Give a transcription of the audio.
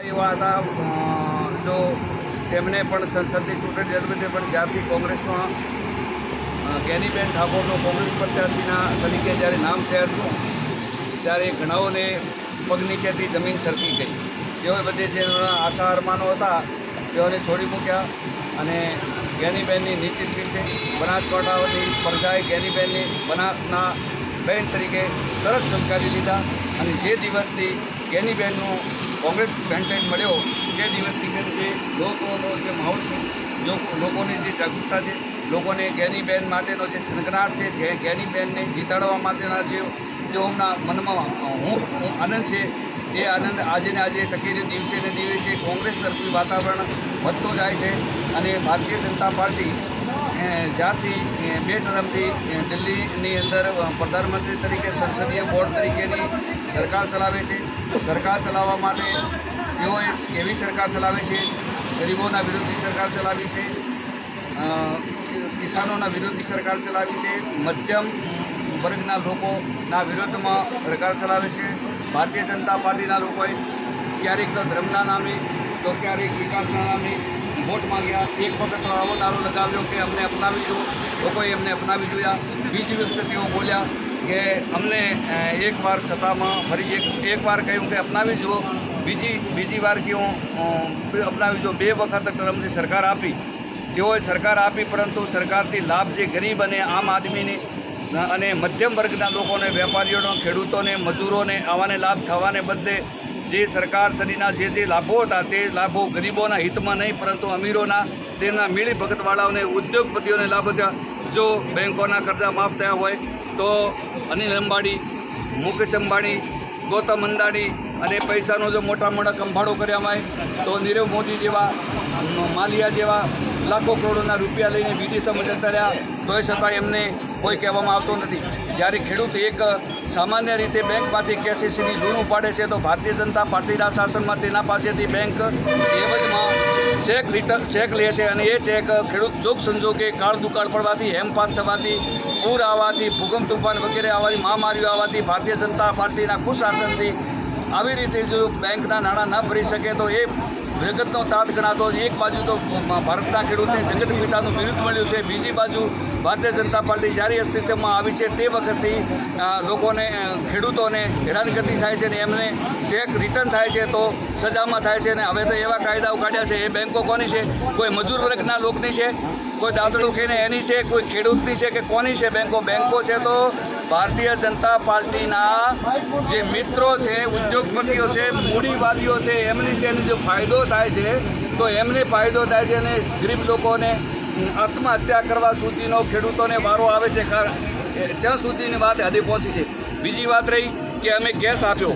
એવા હતા જો તેમને પણ સંસદની ચૂંટણી લડવી પણ જ્યારથી કોંગ્રેસમાં અ, જ્ઞાનીબેન ઠાકોરનું કોંગ્રેસ પ્રત્યાશીના તરીકે જ્યારે નામ થયા હતું ત્યારે ઘણાઓને પગ નીચેથી જમીન સરકી ગઈ. તેઓએ બધે જેના આશા અરમાનો હતા તેઓને છોડી મૂક્યા અને જ્ઞાનીબેનની નિશ્ચિત છે બનાસકાંઠાની પ્રજાએ જ્ઞાનીબેનની બનાસના બેન તરીકે તરત સ્વીકારી લીધા અને જે દિવસથી જ્ઞાનીબેનનું કોંગ્રેસ ટાઈમ મળ્યો તે દિવસથી જે લોકોનો જે માહોલ છે, જો લોકોની જે જાગૃતતા છે, લોકોને જ્ઞાનીબેન માટેનો જે થનગનાટ છે, જે જ્ઞાનીબેનને જીતાડવા માટેના જે જેઓના મનમાં હું આનંદ છે, એ આનંદ આજે ને આજે ટકીને દિવસે ને દિવસે કોંગ્રેસ તરફી વાતાવરણ વધતો જાય છે અને ભારતીય જનતા પાર્ટી જ્યારથી અ, બે ટર્મથી દિલ્હીની અંદર પ્રધાનમંત્રી તરીકે સંસદીય બોર્ડ તરીકેની સરકાર ચલાવે છે. સરકાર ચલાવવા માટે તેઓએ એવી સરકાર ચલાવે છે? ગરીબોના વિરોધી સરકાર ચલાવી છે. કિસાનોના વિરોધી સરકાર ચલાવી છે. મધ્યમ વર્ગના લોકોના વિરોધમાં સરકાર ચલાવે છે. ભારતીય જનતા પાર્ટીના લોકોએ ક્યારેક તો ધર્મના નામે તો ક્યારેક વિકાસના નામે વોટ માંગ્યા એક વખત આવો નારો લગાવ્યો કે અમને અપનાવી દો લોકોએ અમને અપનાવી જોયા. બીજી વખતે તેઓ બોલ્યા કે અમને એકવાર સત્તામાં ફરી એક એકવાર કહ્યું કે અપનાવી જુઓ બીજી બીજી વાર કે અપનાવી જો બે વખત ટ્રમ્પની સરકાર આપી. તેઓએ સરકાર આપી, પરંતુ સરકારથી લાભ જે ગરીબ અને આમ આદમીને અને મધ્યમ વર્ગના લોકોને, વેપારીઓને, ખેડૂતોને, મજૂરોને આવાને લાભ થવાને બદલે જે સરકાર શ્રીના જે જે લાભો હતા તે લાભો ગરીબોના હિતમાં નહીં, પરંતુ અમીરોના તેમના મીળી ભગતવાળાઓને, ઉદ્યોગપતિઓને લાભ હતા જો બેંકોના કરજા માફ થયા હોય, તો અનિલ અંબાણી, મુકેશ અંબાણી, ગૌતમ અંદાણી અને પૈસાનો જો મોટા મોટા કંભાળો કર્યામાં હોય, તો નીરવ મોદી જેવા માલિયા જેવા લાખો કરોડોના રૂપિયા લઈને વિદેશમાં જતા રહ્યા તોય છતાં એમને કોઈ કહેવામાં આવતું નથી. જ્યારે ખેડૂત એક સામાન્ય રીતે બેંકમાંથી કેસીસીની લોન ઉપાડે છે, તો ભારતીય જનતા પાર્ટીના શાસનમાં તેના પાસેથી બેંક એવજમાં ચેક રિટર્ન ચેક લે છે અને એ ચેક ખેડૂત જોગ સંજોગે કાળ દુકાળ પડવાથી હેમપાત થવાથી, પૂર આવવાથી, ભૂકંપ, તુફાન વગેરે આવવાની મહામારીઓ આવવાથી ભારતીય જનતા પાર્ટીના કુશાસનથી આવી રીતે જો બેંકના નાણાં ન ભરી શકે, તો એ જગતનો તાત ગણાતો એક બાજુ તો ભારતના ખેડૂતને જગત પિતાનું બિરુદ મળ્યું છે. બીજી બાજુ ભારતીય જનતા પાર્ટી જ્યારે અસ્તિત્વમાં આવી છે તે વખતથી લોકોને ખેડૂતોને હેરાનગતિ થાય છે ને એમને ચેક રિટર્ન થાય છે તો સજામાં થાય છે ને હવે તો એવા કાયદાઓ કાઢ્યા છે. એ બેંકો કોની છે? કોઈ મજૂર વર્ગના લોકની છે? કોઈ દાદડું ખાઈને એની છે? કોઈ ખેડૂતની છે કે કોની છે બેંકો? બેંકો છે તો ભારતીય જનતા પાર્ટીના જે મિત્રો છે, ઉદ્યોગપતિઓ છે, મૂડીવાદીઓ છે, એમની છે એનો જો ફાયદો થાય છે, તો એમને ફાયદો થાય છે અને ગરીબ લોકોને આત્મહત્યા કરવા સુધીનો ખેડૂતોને વારો આવે છે. કારણ ત્યાં સુધીની વાત હદે પહોંચી છે. બીજી વાત રહી કે અમે ગેસ આપ્યો.